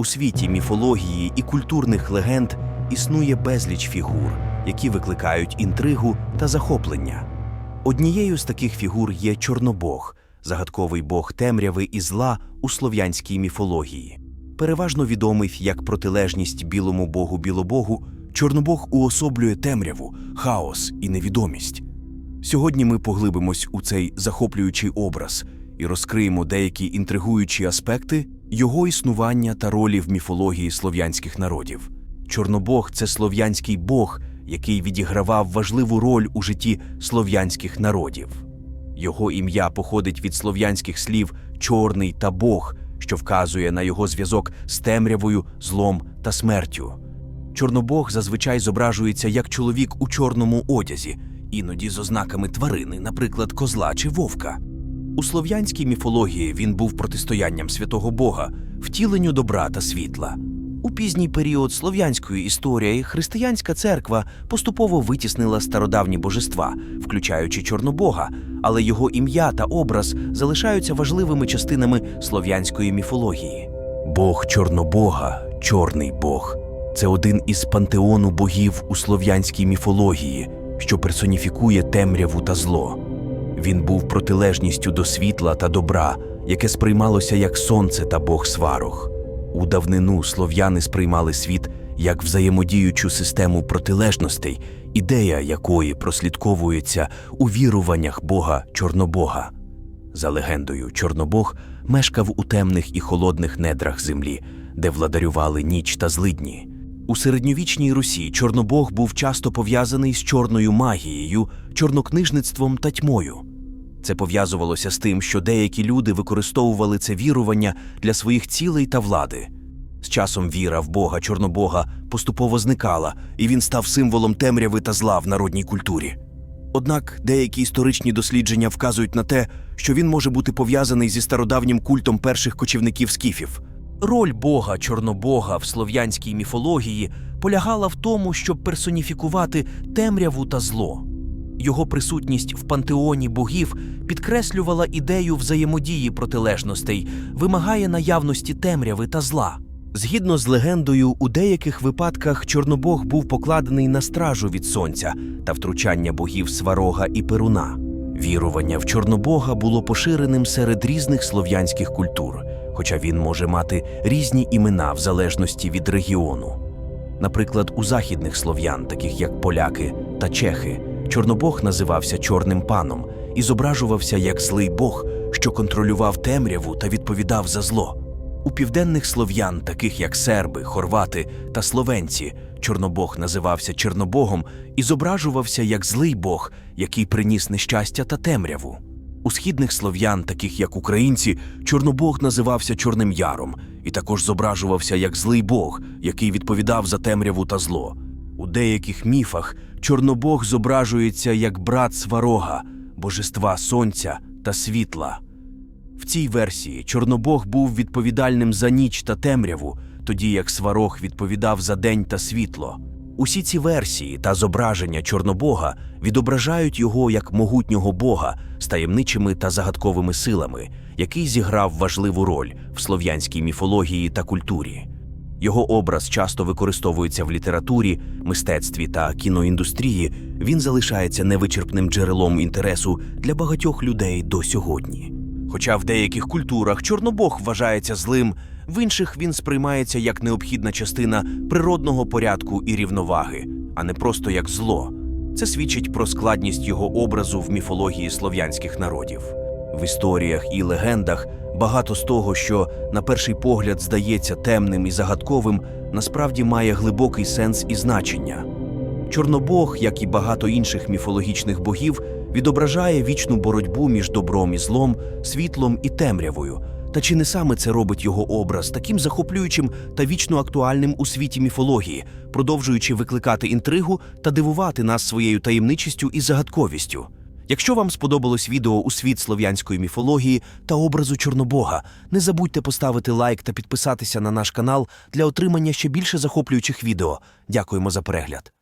У світі міфології і культурних легенд існує безліч фігур, які викликають інтригу та захоплення. Однією з таких фігур є Чорнобог, загадковий бог темряви і зла у слов'янській міфології. Переважно відомий як протилежність білому богу білобогу, Чорнобог уособлює темряву, хаос і невідомість. Сьогодні ми поглибимось у цей захоплюючий образ і розкриємо деякі інтригуючі аспекти його існування та ролі в міфології слов'янських народів. Чорнобог це слов'янський бог, який відігравав важливу роль у житті слов'янських народів. Його ім'я походить від слов'янських слів чорний та Бог, що вказує на його зв'язок з темрявою, злом та смертю. Чорнобог зазвичай зображується як чоловік у чорному одязі, іноді з ознаками тварини, наприклад, козла чи вовка. У слов'янській міфології він був протистоянням святого Бога, втіленню добра та світла. У пізній період слов'янської історії християнська церква поступово витіснила стародавні божества, включаючи Чорнобога, але його ім'я та образ залишаються важливими частинами слов'янської міфології. Бог Чорнобога, чорний Бог, це один із пантеону богів у слов'янській міфології, що персоніфікує темряву та зло. Він був протилежністю до світла та добра, яке сприймалося як сонце та бог сварог. У давнину слов'яни сприймали світ як взаємодіючу систему протилежностей, ідея якої прослідковується у віруваннях Бога Чорнобога. За легендою, Чорнобог мешкав у темних і холодних недрах землі, де владарювали ніч та злидні. У середньовічній Русі Чорнобог був часто пов'язаний з чорною магією, чорнокнижництвом та тьмою. Це пов'язувалося з тим, що деякі люди використовували це вірування для своїх цілей та влади. З часом віра в Бога Чорнобога поступово зникала, і він став символом темряви та зла в народній культурі. Однак деякі історичні дослідження вказують на те, що він може бути пов'язаний зі стародавнім культом перших кочівників скіфів. Роль Бога Чорнобога в слов'янській міфології полягала в тому, щоб персоніфікувати темряву та зло. Його присутність в пантеоні богів підкреслювала ідею взаємодії протилежностей, вимагає наявності темряви та зла. Згідно з легендою, у деяких випадках Чорнобог був покладений на стражу від сонця та втручання богів Сварога і Перуна. Вірування в Чорнобога було поширеним серед різних слов'янських культур, хоча він може мати різні імена в залежності від регіону. Наприклад, у західних слов'ян, таких як поляки та чехи, Чорнобог називався Чорним паном і зображувався як злий бог, що контролював темряву та відповідав за зло. У південних слов'ян, таких як серби, хорвати та словенці, Чорнобог називався Чорнобогом і зображувався як злий бог, який приніс нещастя та темряву. У східних слов'ян, таких як українці, Чорнобог називався Чорним Яром і також зображувався як злий бог, який відповідав за темряву та зло. У деяких міфах Чорнобог зображується як брат Сварога, божества сонця та світла. В цій версії Чорнобог був відповідальним за ніч та темряву, тоді як Сварог відповідав за день та світло. Усі ці версії та зображення Чорнобога відображають його як могутнього бога з таємничими та загадковими силами, який зіграв важливу роль в слов'янській міфології та культурі. Його образ часто використовується в літературі, мистецтві та кіноіндустрії. Він залишається невичерпним джерелом інтересу для багатьох людей до сьогодні. Хоча в деяких культурах Чорнобог вважається злим, в інших він сприймається як необхідна частина природного порядку і рівноваги, а не просто як зло. Це свідчить про складність його образу в міфології слов'янських народів. В історіях і легендах багато з того, що на перший погляд здається темним і загадковим, насправді має глибокий сенс і значення. Чорнобог, як і багато інших міфологічних богів, відображає вічну боротьбу між добром і злом, світлом і темрявою. Та чи не саме це робить його образ таким захоплюючим та вічно актуальним у світі міфології, продовжуючи викликати інтригу та дивувати нас своєю таємничістю і загадковістю? Якщо вам сподобалось відео у світ слов'янської міфології та образу Чорнобога, не забудьте поставити лайк та підписатися на наш канал для отримання ще більше захоплюючих відео. Дякуємо за перегляд.